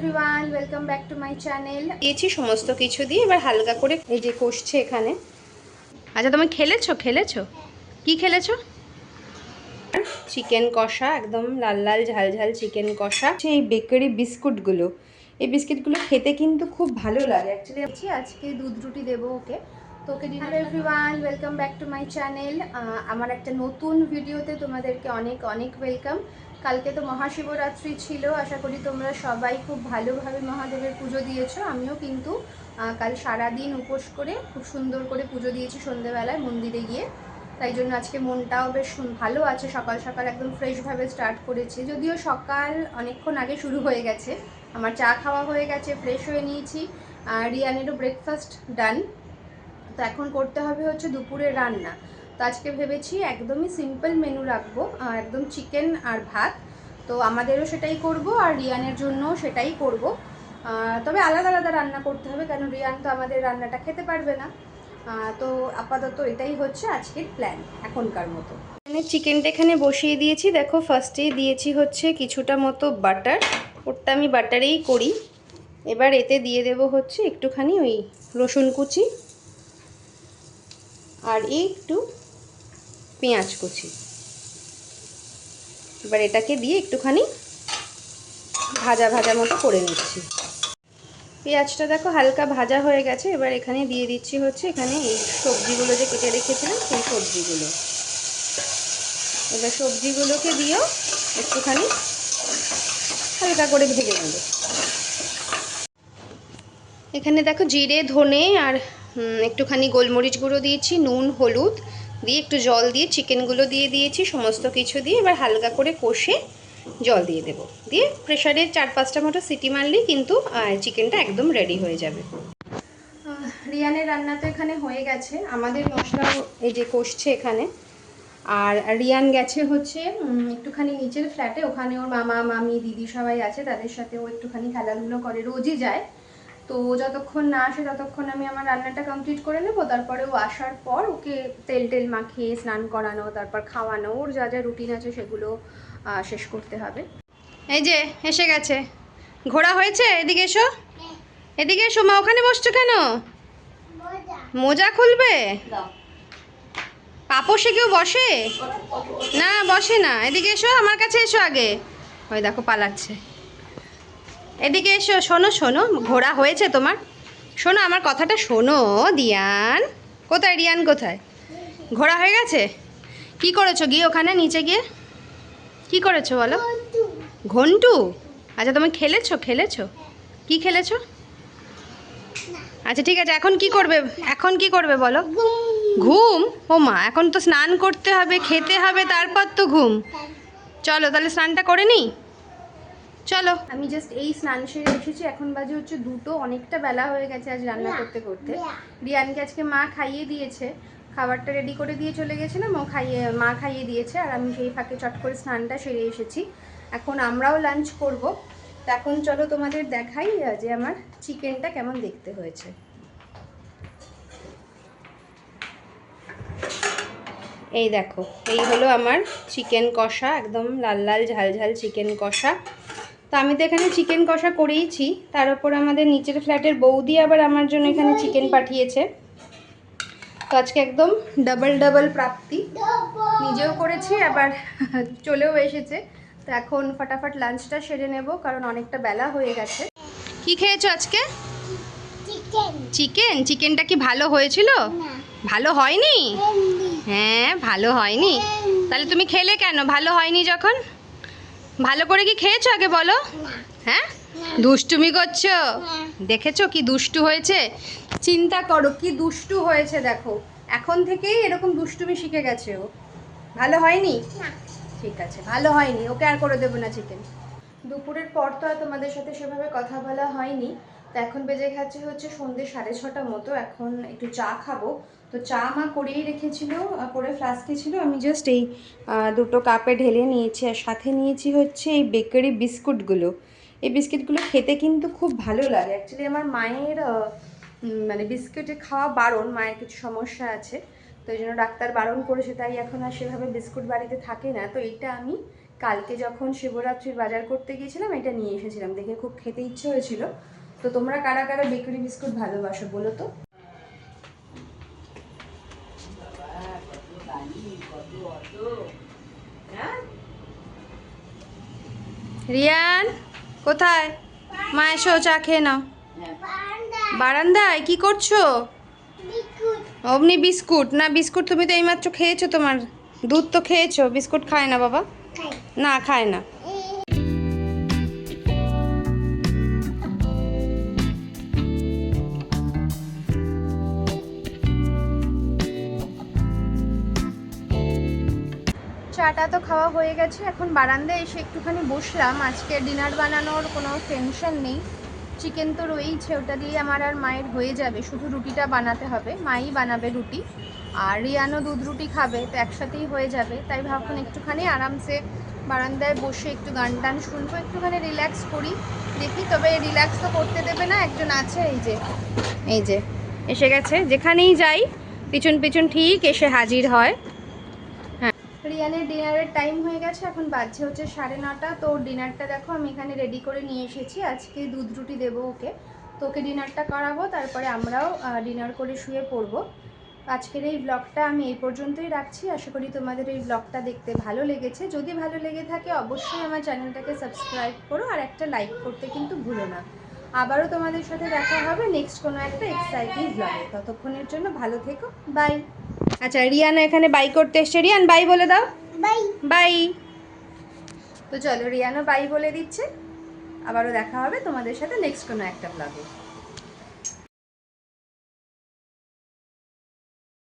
Everyone welcome back to my channel দিয়েছি সমস্ত কিছু দিয়ে এবার হালকা করে এই যে কষছে এখানে। আচ্ছা তুমি খেলেছো? খেলেছো? কি খেলেছো? চিকেন কষা একদম লাল লাল ঝাল ঝাল চিকেন কষা। সেই বেকারি বিস্কুটগুলো। এই বিস্কিটগুলো খেতে কিন্তু খুব ভালো লাগে। অ্যাকচুয়ালি আজকে দুধ রুটি দেবো ওকে। তো okay hello everyone welcome back to my channel আমার একটা নতুন ভিডিওতে তোমাদেরকে অনেক অনেক ওয়েলকাম কালকে তো মহাশিবরাত্রি ছিল, আশা করি তোমরা সবাই খুব ভালোভাবে মহাদেবের পুজো দিয়েছ। আমিও কিন্তু কাল সারা দিন উপোস করে খুব সুন্দর করে পুজো দিয়েছি সন্ধেবেলায় মন্দিরে গিয়ে। তাই জন্য আজকে মনটাও বেশ ভালো আছে, সকাল সকাল একদম ফ্রেশভাবে স্টার্ট করেছি। যদিও সকাল অনেকক্ষণ আগে শুরু হয়ে গেছে। আমার চা খাওয়া হয়ে গেছে ফ্রেশ হয়ে নিয়েছি। আর রিয়ানেরও ব্রেকফাস্ট ডান তো এখন করতে হবে হচ্ছে দুপুরের রান্না। তো আজকে ভেবেছি একদমই সিম্পল মেনু রাখব একদম চিকেন আর ভাত। তো আমাদেরও সেটাই করব আর রিয়ানের জন্য সেটাই করব। তবে আলাদা আলাদা রান্না করতে হবে কারণ রিয়ান তো আমাদের রান্নাটা খেতে পারবে না। তো আপাতত এটাই হচ্ছে আজকের প্ল্যান এখনকার মতো। এখানে চিকেনটা এখানে বসিয়ে দিয়েছি। দেখো ফার্স্টেই দিয়েছি হচ্ছে কিছুটা মতো বাটার ওরটা আমি বাটারেই করি। এবার এতে দিয়ে দেব হচ্ছে একটুখানি ওই রসুন কুচি। আর একটু পেঁয়াজ কুচি। এবার এটাকে দিয়ে একটুখানি ভাজা ভাজা মতো করে নিচ্ছি। পেঁয়াজটা দেখো হালকা ভাজা হয়ে গেছে, এবার এখানে দিয়ে দিচ্ছি হচ্ছে এখানে এই সবজিগুলো যে কেটে রেখেছিলাম সেই সবজিগুলো। এবার সবজিগুলোকে দিয়েও একটুখানি হালকা করে ভেজে নেব। এখানে দেখো জিরে, ধনে আর একটুখানি গোলমরিচ গুঁড়ো দিয়েছি, নুন, হলুদ দিয়ে একটু জল দিয়ে চিকেনগুলো দিয়ে দিয়েছি, সমস্ত কিছু দিয়ে এবার হালকা করে কষে জল দিয়ে দেবো। দিয়ে প্রেশারে চার পাঁচটা মতো সিটি মারলেই কিন্তু চিকেনটা একদম রেডি হয়ে যাবে। রিয়ানের রান্না তো এখানে হয়ে গেছে। আমাদের মশলাও এই যে কষছে এখানে। আর রিয়ান গেছে হচ্ছে একটুখানি নিচের ফ্ল্যাটে ওখানে ওর মামা, মামি, দিদি সবাই আছে, তাদের সাথে ও একটুখানি খেলাধুলো করে। রোজই যায়। তো যতক্ষণ না আসে ততক্ষণ আমি আমার রান্নাটা কমপ্লিট করে নেব, তারপরে ও আসার পর ওকে তেল টেল মাখিয়ে স্নান করানো, তারপর খাওয়ানো, ওর যা যা রুটিন আছে সেগুলো শেষ করতে হবে। এই যে, এসে গেছে। ঘোরা হয়েছে? এদিকে এসো। এদিকে এসো, মা, ওখানে বসছো কেন? মোজা খুলবে? পাপোশে কেউ বসে? না বসে না। এদিকে এসো, আমার কাছে এসো আগে। ওই দেখো, পালাচ্ছে। এদিকে এসো, শোনো শোনো ঘোরা হয়েছে তোমার। শোনো, আমার কথাটা শোনো, দিয়ান। কোথায় রিয়ান, কোথায়? ঘোরা হয়ে গেছে? কি করেছ গিয়ে ওখানে, নিচে গিয়ে? কি করেছ বলো? ঘন্টু? আচ্ছা তুমি খেলেছো খেলেছো? কি খেলেছো? আচ্ছা ঠিক আছে, এখন কি করবে? এখন কি করবে বলো? ঘুম? ও মা, এখন তো স্নান করতে হবে, খেতে হবে, তারপর তো ঘুম। চলো, তাহলে স্নানটা করে নিই। চলো। আমি জাস্ট এই স্নান সেরে এসেছি এখন বাজে হচ্ছে দুটো অনেকটা বেলা হয়ে গেছে আজ রান্না করতে করতে। রিয়ানকে আজকে মা খাইয়ে দিয়েছে খাবারটা রেডি করে দিয়ে চলে গেছিলাম ও খাইয়ে মা খাইয়ে দিয়েছে আর আমি সেই ফাঁকে চট করে স্নানটা সেরে এসেছি। এখন আমরাও লাঞ্চ করব। তো এখন চলো তোমাদের দেখাই যে আমার চিকেনটা কেমন দেখতে হয়েছে। এই দেখো এই হলো আমার চিকেন কষা একদম লাল লাল ঝাল ঝাল চিকেন কষা। তো আমি তো এখানে চিকেন কষা করেইছি। তার উপর আমাদের নিচের ফ্ল্যাটের বৌদি আবার আমার জন্য এখানে চিকেন পাঠিয়েছে। তো আজকে একদম ডাবল ডাবল প্রাপ্তি। নিজেও করেছি আবার চলেও এসেছে। তো এখন ফটাফট লাঞ্চটা সেরে নেব কারণ অনেকটা বেলা হয়ে গেছে। কি খেয়েছো আজকে? চিকেন চিকেন চিকেনটা কি ভালো হয়েছিল? ভালো হয়নি? হ্যাঁ ভালো হয়নি। তাহলে তুমি খেলে কেন? ভালো হয়নি যখন? ভালো করে কি খেয়েছো আগে বলো? হ্যাঁ? দুষ্টুমি করছ? হ্যাঁ। দেখেছ কি দুষ্টু হয়েছে? চিন্তা করো কি দুষ্টু হয়েছে দেখো। এখন থেকেই এরকম দুষ্টুমি শিখে গেছে ও। ভালো হয়নি? ঠিক আছে ভালো হয়নি। ওকে আর করে দেবো না চিকেন দুপুরের পর তো আর তোমাদের সাথে সেভাবে কথা বলা হয়নি। তো এখন বেজে গেছে হচ্ছে সন্ধ্যে সাড়ে ছটা মতো। এখন একটু চা খাব। তো চা মা করেই রেখেছিল করে ফ্লাস্কে ছিল আমি জাস্ট এই দুটো কাপে ঢেলে নিয়েছি আর সাথে নিয়েছি হচ্ছে এই বেকারি বিস্কুটগুলো। এই বিস্কিটগুলো খেতে কিন্তু খুব ভালো লাগে। অ্যাকচুয়ালি আমার মায়ের মানে বিস্কুটে খাওয়া বারণ, মায়ের কিছু সমস্যা আছে। তো এই জন্য ডাক্তার বারণ করেছে, তাই এখন আর সেভাবে বিস্কুট বাড়িতে থাকে না। তো এইটা আমি কালকে যখন শিবরাত্রির বাজার করতে গিয়েছিলাম, এটা নিয়ে এসেছিলাম। দেখে খুব খেতে ইচ্ছে হয়েছিল। তো তোমরা কারা কারা বেকারি বিস্কুট ভালোবাসো বলো তো? রিয়ান কোথায়? মা এসো চা খেয়ে নাও। বারান্দায় কি করছ? অমনি বিস্কুট। না বিস্কুট তুমি তো এইমাত্র খেয়েছো তোমার। দুধ তো খেয়েছো বিস্কুট খায় না বাবা? না খায় না। চাটা তো খাওয়া হয়ে গেছে। এখন বারান্দায় এসে একটুখানি বসলাম। আজকে ডিনার বানানোর কোনো টেনশন নেই। চিকেন তো রয়েইছে, ওটা দিয়ে আমার আর মায়ের হয়ে যাবে। শুধু রুটিটা বানাতে হবে। মাই বানাবে রুটি। আর রিয়ানও দুধ রুটি খাবে, তো একসাথেই হয়ে যাবে। তাই ভাবুন একটুখানি আরামসে বারান্দায় বসে একটু গান টান শুনব, একটুখানি রিল্যাক্স করি, দেখি। তবে রিল্যাক্স তো করতে দেবে না, একজন আছে, এই যে এই যে, এসে গেছে। যেখানেই যাই, পিছন পিছন ঠিক এসে হাজির হ্যাঁ। রিয়ানের ডিনারের টাইম হয়ে গেছে, এখন বাজছে হচ্ছে সাড়ে নটা। তো ডিনারটা দেখো, আমি এখানে রেডি করে নিয়ে এসেছি। আজকে দুধ রুটি দেবো ওকে। তো ওকে ডিনারটা করাবো, তারপরে আমরাও ডিনার করে শুয়ে পড়ব। আজকের এই ব্লগটা আমি এই পর্যন্তই রাখছি। আশা করি তোমাদের এই ব্লগটা দেখতে ভালো লেগেছে। যদি ভালো লেগে থাকে, অবশ্যই আমার চ্যানেলটাকে সাবস্ক্রাইব করো আর একটা লাইক করতে কিন্তু ভুলো না। আবারও তোমাদের সাথে দেখা হবে নেক্সট কোনো একটা এক্সাইটিং ব্লগে ততক্ষণের জন্য ভালো থেকো। বাই আচ্ছা রিয়ানা এখানে বাই করতে এসছে। রিয়ান বাই বলে দাও। বাই বাই তো চলো রিয়ানো বাই বলে দিচ্ছে। আবারও দেখা হবে তোমাদের সাথে নেক্সট কোনো একটা ব্লগে